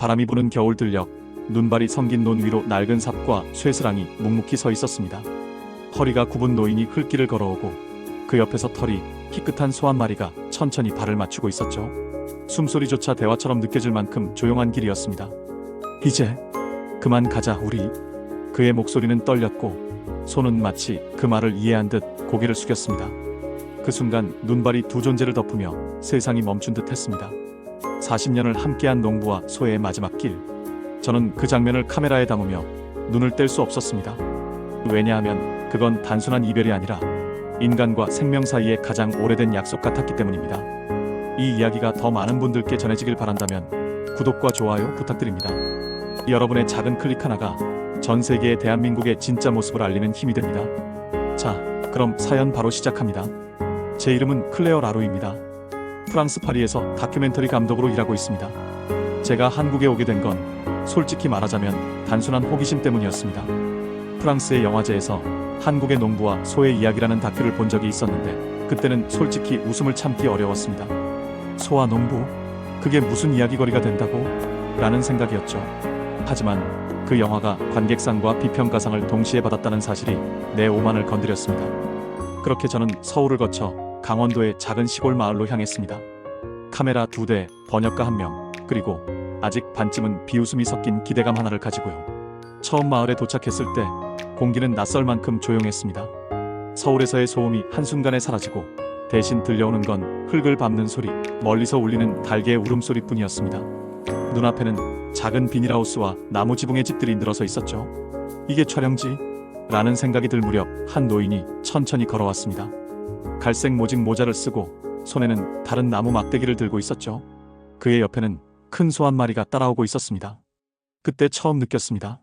바람이 부는 겨울 들녘 눈발이 성긴 논 위로 낡은 삽과 쇠스랑이 묵묵히 서 있었습니다. 허리가 굽은 노인이 흘길을 걸어오고 그 옆에서 털이 희끗한 소 한 마리가 천천히 발을 맞추고 있었죠. 숨소리조차 대화처럼 느껴질 만큼 조용한 길이었습니다. 이제 그만 가자 우리. 그의 목소리는 떨렸고 손은 마치 그 말을 이해한 듯 고개를 숙였습니다. 그 순간 눈발이 두 존재를 덮으며 세상이 멈춘 듯 했습니다. 40년을 함께한 농부와 소의 마지막 길. 저는 그 장면을 카메라에 담으며 눈을 뗄 수 없었습니다. 왜냐하면 그건 단순한 이별이 아니라 인간과 생명 사이의 가장 오래된 약속 같았기 때문입니다. 이 이야기가 더 많은 분들께 전해지길 바란다면 구독과 좋아요 부탁드립니다. 여러분의 작은 클릭 하나가 전 세계의 대한민국의 진짜 모습을 알리는 힘이 됩니다. 자, 그럼 사연 바로 시작합니다. 제 이름은 클레어 라루입니다. 프랑스 파리에서 다큐멘터리 감독으로 일하고 있습니다. 제가 한국에 오게 된 건 솔직히 말하자면 단순한 호기심 때문이었습니다. 프랑스의 영화제에서 한국의 농부와 소의 이야기라는 다큐를 본 적이 있었는데 그때는 솔직히 웃음을 참기 어려웠습니다. 소와 농부? 그게 무슨 이야기거리가 된다고? 라는 생각이었죠. 하지만 그 영화가 관객상과 비평가상을 동시에 받았다는 사실이 내 오만을 건드렸습니다. 그렇게 저는 서울을 거쳐 강원도의 작은 시골 마을로 향했습니다. 카메라 두 대, 번역가 한 명, 그리고 아직 반쯤은 비웃음이 섞인 기대감 하나를 가지고요. 처음 마을에 도착했을 때 공기는 낯설 만큼 조용했습니다. 서울에서의 소음이 한순간에 사라지고 대신 들려오는 건 흙을 밟는 소리, 멀리서 울리는 달개의 울음소리 뿐이었습니다. 눈앞에는 작은 비닐하우스와 나무 지붕의 집들이 늘어서 있었죠. 이게 촬영지? 라는 생각이 들 무렵 한 노인이 천천히 걸어왔습니다. 갈색 모직 모자를 쓰고 손에는 다른 나무 막대기를 들고 있었죠. 그의 옆에는 큰 소 한 마리가 따라오고 있었습니다. 그때 처음 느꼈습니다.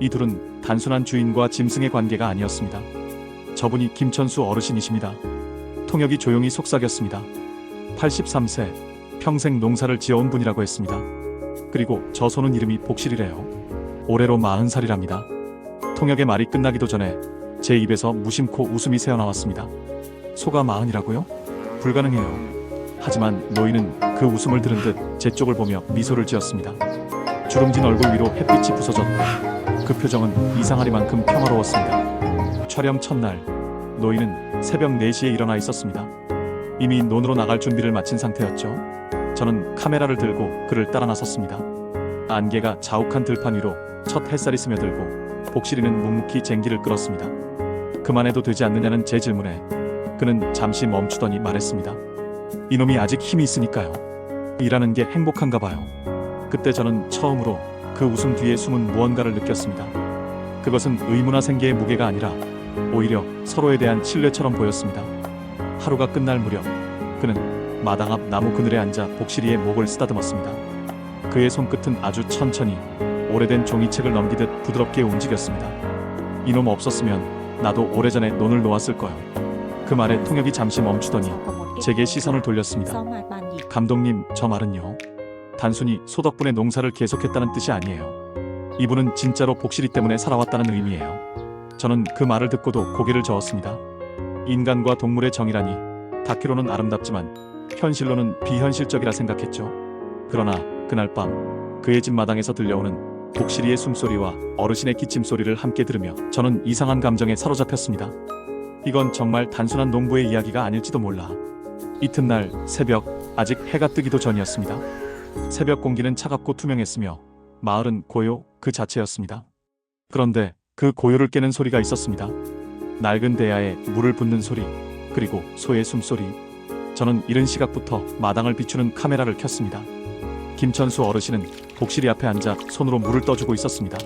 이 둘은 단순한 주인과 짐승의 관계가 아니었습니다. 저분이 김천수 어르신이십니다. 통역이 조용히 속삭였습니다. 83세, 평생 농사를 지어온 분이라고 했습니다. 그리고 저 소는 이름이 복실이래요. 올해로 40살이랍니다. 통역의 말이 끝나기도 전에 제 입에서 무심코 웃음이 새어나왔습니다. 소가 마흔이라고요? 불가능해요. 하지만 노인은 그 웃음을 들은 듯 제 쪽을 보며 미소를 지었습니다. 주름진 얼굴 위로 햇빛이 부서졌고 그 표정은 이상하리만큼 평화로웠습니다. 촬영 첫날 노인은 새벽 4시에 일어나 있었습니다. 이미 논으로 나갈 준비를 마친 상태였죠. 저는 카메라를 들고 그를 따라 나섰습니다. 안개가 자욱한 들판 위로 첫 햇살이 스며들고 복실이는 묵묵히 쟁기를 끌었습니다. 그만해도 되지 않느냐는 제 질문에 그는 잠시 멈추더니 말했습니다. 이놈이 아직 힘이 있으니까요. 일하는 게 행복한가 봐요. 그때 저는 처음으로 그 웃음 뒤에 숨은 무언가를 느꼈습니다. 그것은 의무나 생계의 무게가 아니라 오히려 서로에 대한 신뢰처럼 보였습니다. 하루가 끝날 무렵 그는 마당 앞 나무 그늘에 앉아 복실이의 목을 쓰다듬었습니다. 그의 손끝은 아주 천천히 오래된 종이책을 넘기듯 부드럽게 움직였습니다. 이놈 없었으면 나도 오래전에 논을 놓았을 거요. 그 말에 통역이 잠시 멈추더니 제게 시선을 돌렸습니다. 감독님, 저 말은요. 단순히 소 덕분에 농사를 계속했다는 뜻이 아니에요. 이분은 진짜로 복실이 때문에 살아왔다는 의미예요. 저는 그 말을 듣고도 고개를 저었습니다. 인간과 동물의 정이라니 다큐로는 아름답지만 현실로는 비현실적이라 생각했죠. 그러나 그날 밤 그의 집 마당에서 들려오는 복실이의 숨소리와 어르신의 기침 소리를 함께 들으며 저는 이상한 감정에 사로잡혔습니다. 이건 정말 단순한 농부의 이야기가 아닐지도 몰라. 이튿날 새벽 아직 해가 뜨기도 전이었습니다. 새벽 공기는 차갑고 투명했으며 마을은 고요 그 자체였습니다. 그런데 그 고요를 깨는 소리가 있었습니다. 낡은 대야에 물을 붓는 소리, 그리고 소의 숨소리. 저는 이른 시각부터 마당을 비추는 카메라를 켰습니다. 김천수 어르신은 복실이 앞에 앉아 손으로 물을 떠주고 있었습니다.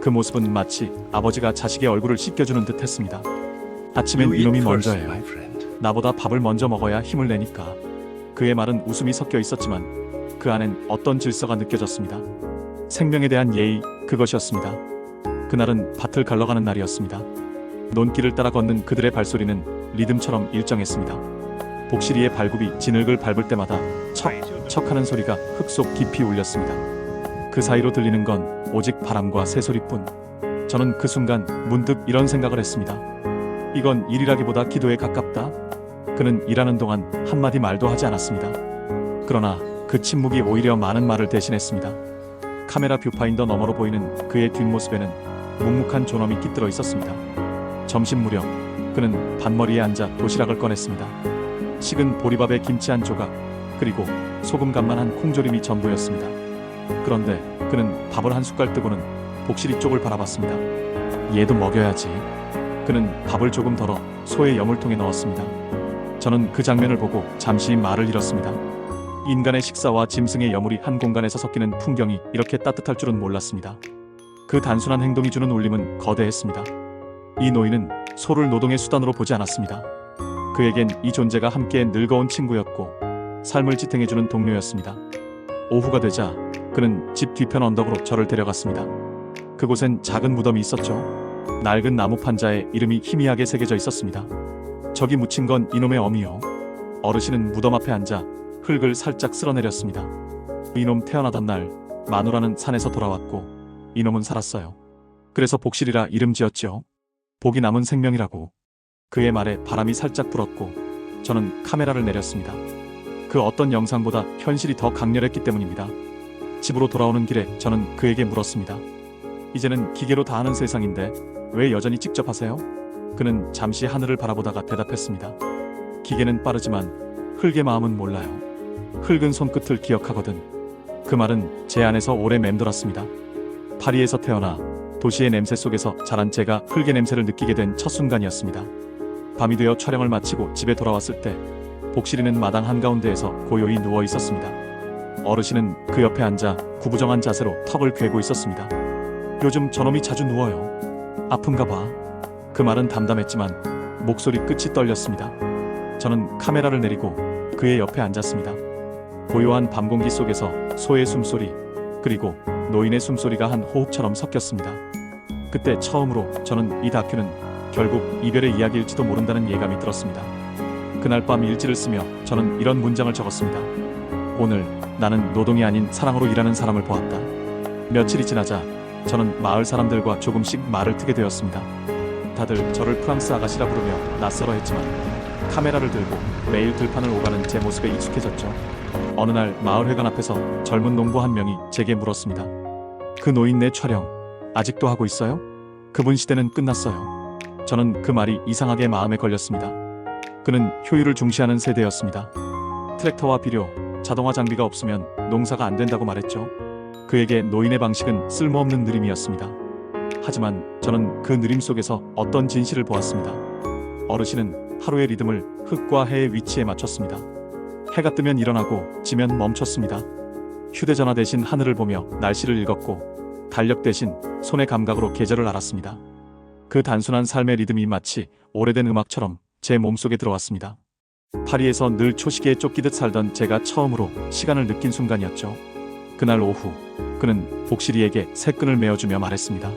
그 모습은 마치 아버지가 자식의 얼굴을 씻겨주는 듯 했습니다. 아침엔 이놈이 먼저예요. 나보다 밥을 먼저 먹어야 힘을 내니까. 그의 말은 웃음이 섞여 있었지만 그 안엔 어떤 질서가 느껴졌습니다. 생명에 대한 예의, 그것이었습니다. 그날은 밭을 갈러가는 날이었습니다. 논길을 따라 걷는 그들의 발소리는 리듬처럼 일정했습니다. 복실이의 발굽이 진흙을 밟을 때마다 척, 척 하는 소리가 흙속 깊이 울렸습니다. 그 사이로 들리는 건 오직 바람과 새소리뿐. 저는 그 순간 문득 이런 생각을 했습니다. 이건 일이라기보다 기도에 가깝다. 그는 일하는 동안 한마디 말도 하지 않았습니다. 그러나 그 침묵이 오히려 많은 말을 대신했습니다. 카메라 뷰파인더 너머로 보이는 그의 뒷모습에는 묵묵한 존엄이 깃들어 있었습니다. 점심 무렵 그는 반머리에 앉아 도시락을 꺼냈습니다. 식은 보리밥에 김치 한 조각 그리고 소금 간만 한 콩조림이 전부였습니다. 그런데 그는 밥을 한 숟갈 뜨고는 복실이 쪽을 바라봤습니다. 얘도 먹여야지. 그는 밥을 조금 덜어 소의 여물통에 넣었습니다. 저는 그 장면을 보고 잠시 말을 잃었습니다. 인간의 식사와 짐승의 여물이 한 공간에서 섞이는 풍경이 이렇게 따뜻할 줄은 몰랐습니다. 그 단순한 행동이 주는 울림은 거대했습니다. 이 노인은 소를 노동의 수단으로 보지 않았습니다. 그에겐 이 존재가 함께 늙어온 친구였고 삶을 지탱해주는 동료였습니다. 오후가 되자 그는 집 뒤편 언덕으로 저를 데려갔습니다. 그곳엔 작은 무덤이 있었죠. 낡은 나무 판자에 이름이 희미하게 새겨져 있었습니다. 저기 묻힌 건 이놈의 어미요. 어르신은 무덤 앞에 앉아 흙을 살짝 쓸어내렸습니다. 이놈 태어나던 날 마누라는 산에서 돌아왔고 이놈은 살았어요. 그래서 복실이라 이름 지었죠. 복이 남은 생명이라고. 그의 말에 바람이 살짝 불었고 저는 카메라를 내렸습니다. 그 어떤 영상보다 현실이 더 강렬했기 때문입니다. 집으로 돌아오는 길에 저는 그에게 물었습니다. 이제는 기계로 다 하는 세상인데 왜 여전히 직접 하세요? 그는 잠시 하늘을 바라보다가 대답했습니다. 기계는 빠르지만 흙의 마음은 몰라요. 흙은 손끝을 기억하거든. 그 말은 제 안에서 오래 맴돌았습니다. 파리에서 태어나 도시의 냄새 속에서 자란 제가 흙의 냄새를 느끼게 된 첫 순간이었습니다. 밤이 되어 촬영을 마치고 집에 돌아왔을 때 복실이는 마당 한가운데에서 고요히 누워 있었습니다. 어르신은 그 옆에 앉아 구부정한 자세로 턱을 괴고 있었습니다. 요즘 저놈이 자주 누워요. 아픈가 봐. 그 말은 담담했지만 목소리 끝이 떨렸습니다. 저는 카메라를 내리고 그의 옆에 앉았습니다. 고요한 밤 공기 속에서 소의 숨소리 그리고 노인의 숨소리가 한 호흡처럼 섞였습니다. 그때 처음으로 저는 이 다큐는 결국 이별의 이야기일지도 모른다는 예감이 들었습니다. 그날 밤 일지를 쓰며 저는 이런 문장을 적었습니다. 오늘 나는 노동이 아닌 사랑으로 일하는 사람을 보았다. 며칠이 지나자 저는 마을 사람들과 조금씩 말을 트게 되었습니다. 다들 저를 프랑스 아가씨라 부르며 낯설어 했지만 카메라를 들고 매일 들판을 오가는 제 모습에 익숙해졌죠. 어느 날 마을 회관 앞에서 젊은 농부 한 명이 제게 물었습니다. 그 노인네 촬영 아직도 하고 있어요? 그분 시대는 끝났어요. 저는 그 말이 이상하게 마음에 걸렸습니다. 그는 효율을 중시하는 세대였습니다. 트랙터와 비료, 자동화 장비가 없으면 농사가 안 된다고 말했죠. 그에게 노인의 방식은 쓸모없는 느림이었습니다. 하지만 저는 그 느림 속에서 어떤 진실을 보았습니다. 어르신은 하루의 리듬을 흙과 해의 위치에 맞췄습니다. 해가 뜨면 일어나고 지면 멈췄습니다. 휴대전화 대신 하늘을 보며 날씨를 읽었고 달력 대신 손의 감각으로 계절을 알았습니다. 그 단순한 삶의 리듬이 마치 오래된 음악처럼 제 몸속에 들어왔습니다. 파리에서 늘 초시계에 쫓기듯 살던 제가 처음으로 시간을 느낀 순간이었죠. 그날 오후 그는 복실이에게 새 끈을 메어주며 말했습니다.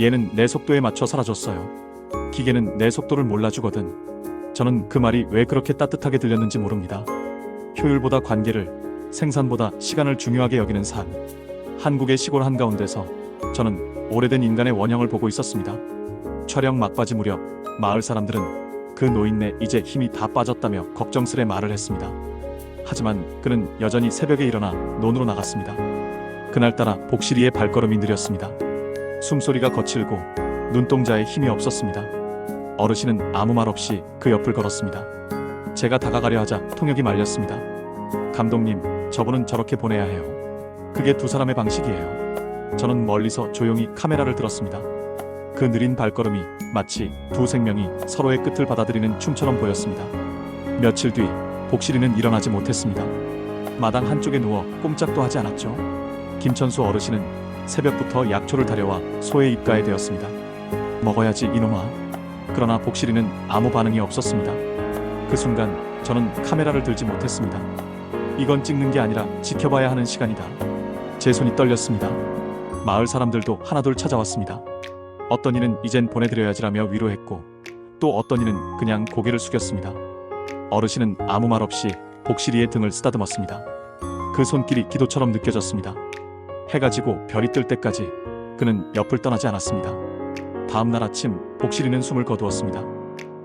얘는 내 속도에 맞춰 사라졌어요. 기계는 내 속도를 몰라주거든. 저는 그 말이 왜 그렇게 따뜻하게 들렸는지 모릅니다. 효율보다 관계를, 생산보다 시간을 중요하게 여기는 삶. 한국의 시골 한가운데서 저는 오래된 인간의 원형을 보고 있었습니다. 촬영 막바지 무렵 마을 사람들은 그 노인네 이제 힘이 다 빠졌다며 걱정스레 말을 했습니다. 하지만 그는 여전히 새벽에 일어나 논으로 나갔습니다. 그날따라 복실이의 발걸음이 느렸습니다. 숨소리가 거칠고 눈동자에 힘이 없었습니다. 어르신은 아무 말 없이 그 옆을 걸었습니다. 제가 다가가려 하자 통역이 말렸습니다. 감독님, 저분은 저렇게 보내야 해요. 그게 두 사람의 방식이에요. 저는 멀리서 조용히 카메라를 들었습니다. 그 느린 발걸음이 마치 두 생명이 서로의 끝을 받아들이는 춤처럼 보였습니다. 며칠 뒤 복실이는 일어나지 못했습니다. 마당 한쪽에 누워 꼼짝도 하지 않았죠. 김천수 어르신은 새벽부터 약초를 다려와 소의 입가에 대었습니다. 먹어야지 이놈아. 그러나 복실이는 아무 반응이 없었습니다. 그 순간 저는 카메라를 들지 못했습니다. 이건 찍는 게 아니라 지켜봐야 하는 시간이다. 제 손이 떨렸습니다. 마을 사람들도 하나둘 찾아왔습니다. 어떤 이는 이젠 보내드려야지라며 위로했고 또 어떤 이는 그냥 고개를 숙였습니다. 어르신은 아무 말 없이 복실이의 등을 쓰다듬었습니다. 그 손길이 기도처럼 느껴졌습니다. 해가 지고 별이 뜰 때까지 그는 옆을 떠나지 않았습니다. 다음 날 아침 복실이는 숨을 거두었습니다.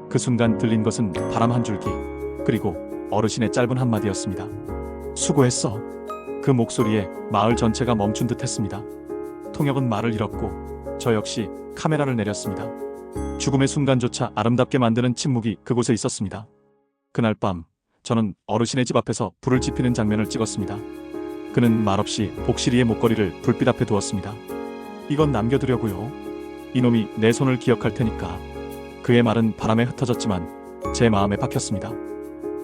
그 순간 들린 것은 바람 한 줄기 그리고 어르신의 짧은 한마디였습니다. 수고했어. 그 목소리에 마을 전체가 멈춘 듯 했습니다. 통역은 말을 잃었고 저 역시 카메라를 내렸습니다. 죽음의 순간조차 아름답게 만드는 침묵이 그곳에 있었습니다. 그날 밤 저는 어르신의 집 앞에서 불을 지피는 장면을 찍었습니다. 그는 말없이 복실이의 목걸이를 불빛 앞에 두었습니다. 이건 남겨두려고요. 이놈이 내 손을 기억할 테니까. 그의 말은 바람에 흩어졌지만 제 마음에 박혔습니다.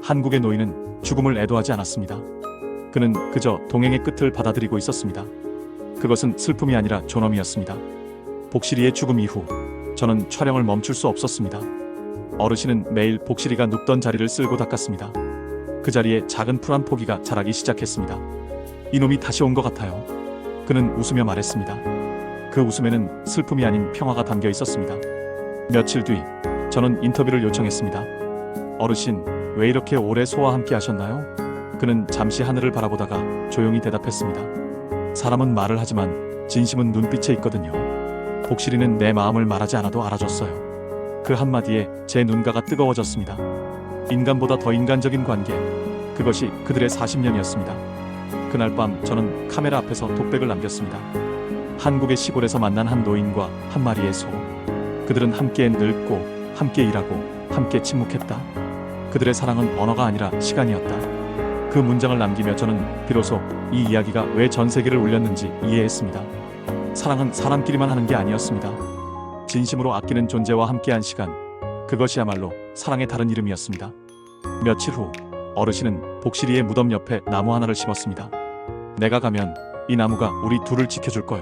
한국의 노인은 죽음을 애도하지 않았습니다. 그는 그저 동행의 끝을 받아들이고 있었습니다. 그것은 슬픔이 아니라 존엄이었습니다. 복실이의 죽음 이후 저는 촬영을 멈출 수 없었습니다. 어르신은 매일 복실이가 눕던 자리를 쓸고 닦았습니다. 그 자리에 작은 풀 한 포기가 자라기 시작했습니다. 이놈이 다시 온 것 같아요. 그는 웃으며 말했습니다. 그 웃음에는 슬픔이 아닌 평화가 담겨 있었습니다. 며칠 뒤 저는 인터뷰를 요청했습니다. 어르신, 왜 이렇게 오래 소와 함께 하셨나요? 그는 잠시 하늘을 바라보다가 조용히 대답했습니다. 사람은 말을 하지만 진심은 눈빛에 있거든요. 복실이는 내 마음을 말하지 않아도 알아줬어요. 그 한마디에 제 눈가가 뜨거워졌습니다. 인간보다 더 인간적인 관계. 그것이 그들의 40년이었습니다. 그날 밤 저는 카메라 앞에서 독백을 남겼습니다. 한국의 시골에서 만난 한 노인과 한 마리의 소. 그들은 함께 늙고 함께 일하고 함께 침묵했다. 그들의 사랑은 언어가 아니라 시간이었다. 그 문장을 남기며 저는 비로소 이 이야기가 왜 전 세계를 울렸는지 이해했습니다. 사랑은 사람끼리만 하는 게 아니었습니다. 진심으로 아끼는 존재와 함께한 시간. 그것이야말로 사랑의 다른 이름이었습니다. 며칠 후 어르신은 복실이의 무덤 옆에 나무 하나를 심었습니다. 내가 가면 이 나무가 우리 둘을 지켜줄 거요.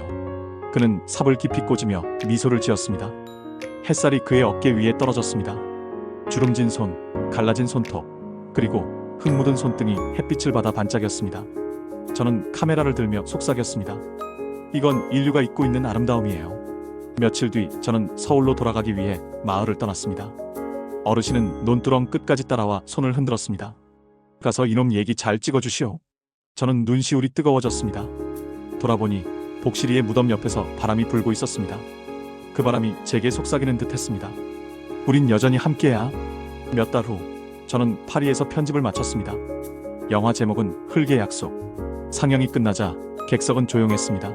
그는 삽을 깊이 꽂으며 미소를 지었습니다. 햇살이 그의 어깨 위에 떨어졌습니다. 주름진 손, 갈라진 손톱, 그리고 흙 묻은 손등이 햇빛을 받아 반짝였습니다. 저는 카메라를 들며 속삭였습니다. 이건 인류가 잊고 있는 아름다움이에요. 며칠 뒤 저는 서울로 돌아가기 위해 마을을 떠났습니다. 어르신은 논두렁 끝까지 따라와 손을 흔들었습니다. 가서 이놈 얘기 잘 찍어주시오. 저는 눈시울이 뜨거워졌습니다. 돌아보니 복실이의 무덤 옆에서 바람이 불고 있었습니다. 그 바람이 제게 속삭이는 듯 했습니다. 우린 여전히 함께야. 몇 달 후, 저는 파리에서 편집을 마쳤습니다. 영화 제목은 흙의 약속. 상영이 끝나자 객석은 조용했습니다.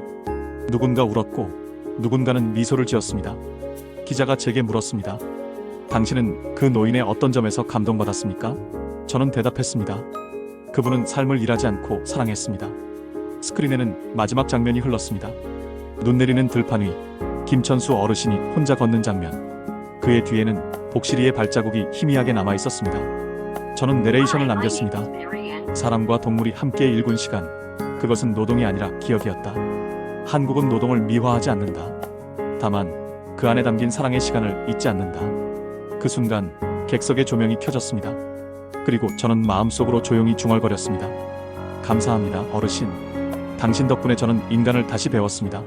누군가 울었고, 누군가는 미소를 지었습니다. 기자가 제게 물었습니다. 당신은 그 노인의 어떤 점에서 감동받았습니까? 저는 대답했습니다. 그분은 삶을 일하지 않고 사랑했습니다. 스크린에는 마지막 장면이 흘렀습니다. 눈 내리는 들판 위 김천수 어르신이 혼자 걷는 장면. 그의 뒤에는 복실이의 발자국이 희미하게 남아 있었습니다. 저는 내레이션을 남겼습니다. 사람과 동물이 함께 일군 시간. 그것은 노동이 아니라 기억이었다. 한국은 노동을 미화하지 않는다. 다만 그 안에 담긴 사랑의 시간을 잊지 않는다. 그 순간 객석의 조명이 켜졌습니다. 그리고 저는 마음속으로 조용히 중얼거렸습니다. 감사합니다, 어르신. 당신 덕분에 저는 인간을 다시 배웠습니다.